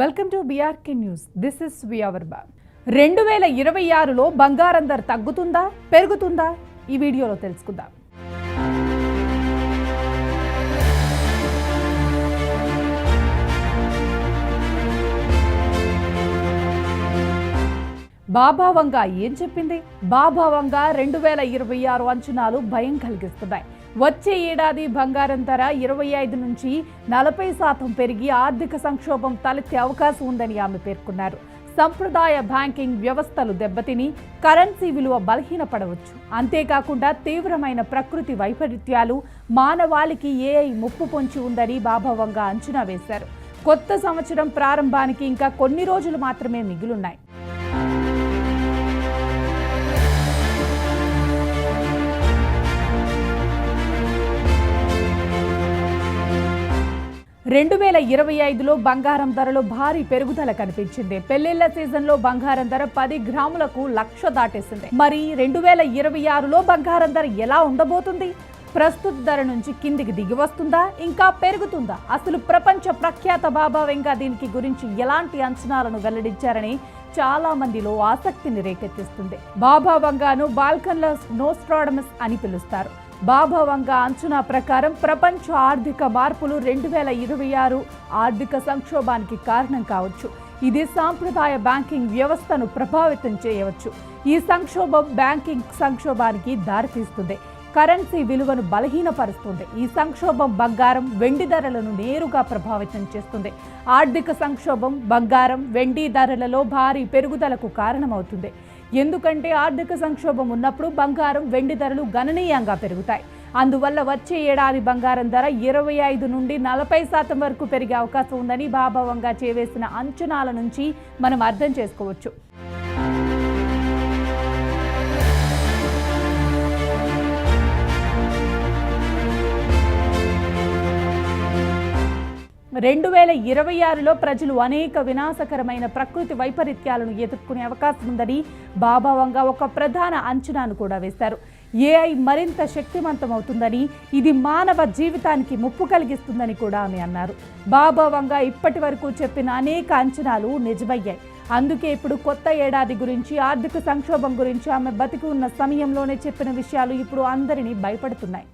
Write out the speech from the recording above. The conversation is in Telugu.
Welcome to BRK news this is వియవర్బా రెండు వేల ఇరవై ఆరులో బంగారం ధర తగ్గుతుందా పెరుగుతుందా? ఈ వీడియోలో తెలుసుకుందాం. బాబా ఏం చెప్పింది? బాబా రెండు వేల ఇరవై ఆరు అంచనాలు భయం కలిగిస్తున్నాయి. వచ్చే ఏడాది బంగారం ధర ఇరవై ఐదు నుంచి నలభై శాతం పెరిగి ఆర్థిక సంక్షోభం తలెత్తే అవకాశం ఉందని ఆమె పేర్కొన్నారు. సంప్రదాయ బ్యాంకింగ్ వ్యవస్థలు దెబ్బతిని కరెన్సీ విలువ బలహీనపడవచ్చు. అంతేకాకుండా తీవ్రమైన ప్రకృతి వైపరీత్యాలు మానవాళికి ఏఐ ముప్పు పొంచి ఉందని బాభవంగా అంచనా వేశారు. కొత్త సంవత్సరం ప్రారంభానికి ఇంకా కొన్ని రోజులు మాత్రమే మిగిలున్నాయి. రెండు వేల ఇరవై ఐదులో బంగారం ధరలో భారీ పెరుగుదల కనిపించింది. పెళ్ళిళ్ళ సీజన్లో బంగారం ధర పది గ్రాములకు లక్ష దాటేసింది. మరి రెండు వేల ఇరవై ఆరులో బంగారం ధర ఎలా ఉండబోతుంది? ప్రస్తుత ధర నుంచి కిందికి దిగి వస్తుందా? ఇంకా పెరుగుతుందా? అసలు ప్రపంచ ప్రఖ్యాత బాబా దీనికి గురించి ఎలాంటి అంచనాలను వెల్లడించారని చాలా మందిలో ఆసక్తిని రేకెత్తిస్తుంది. బాబా వంగాను బాల్కన్ల నోస్ట్రాడమస్ అని పిలుస్తారు. బాబా వంగా అంచనా ప్రకారం ప్రపంచ ఆర్థిక మార్పులు రెండు వేల ఇరవై ఆరు ఆర్థిక సంక్షోభానికి కారణం కావచ్చు. ఇది సాంప్రదాయ బ్యాంకింగ్ వ్యవస్థను ప్రభావితం చేయవచ్చు. ఈ సంక్షోభం బ్యాంకింగ్ సంక్షోభానికి దారితీస్తుంది. కరెన్సీ విలువను బలహీనపరుస్తుంది. ఈ సంక్షోభం బంగారం వెండి ధరలను నేరుగా ప్రభావితం చేస్తుంది. ఆర్థిక సంక్షోభం బంగారం వెండి ధరలలో భారీ పెరుగుదలకు కారణమవుతుంది. ఎందుకంటే ఆర్థిక సంక్షోభం ఉన్నప్పుడు బంగారం వెండి ధరలు గణనీయంగా పెరుగుతాయి. అందువల్ల వచ్చే ఏడాది బంగారం ధర ఇరవై ఐదు నుండి నలభై శాతం వరకు పెరిగే అవకాశం ఉందని బాభావంగా చేవేసిన అంచనాల నుంచి మనం అర్థం చేసుకోవచ్చు. రెండు వేల ఇరవై ఆరులో ప్రజలు అనేక వినాశకరమైన ప్రకృతి వైపరీత్యాలను ఎదుర్కొనే అవకాశం ఉందని బాబావంగా ఒక ప్రధాన అంచనాను కూడా వేశారు. ఏఐ మరింత శక్తివంతమవుతుందని ఇది మానవ జీవితానికి ముప్పు కలిగిస్తుందని కూడా ఆమె అన్నారు. బాబావంగా ఇప్పటి వరకు చెప్పిన అనేక అంచనాలు నిజమయ్యాయి. అందుకే ఇప్పుడు కొత్త ఏడాది గురించి ఆర్థిక సంక్షోభం గురించి ఆమె బతికి ఉన్న సమయంలోనే చెప్పిన విషయాలు ఇప్పుడు అందరినీ భయపడుతున్నాయి.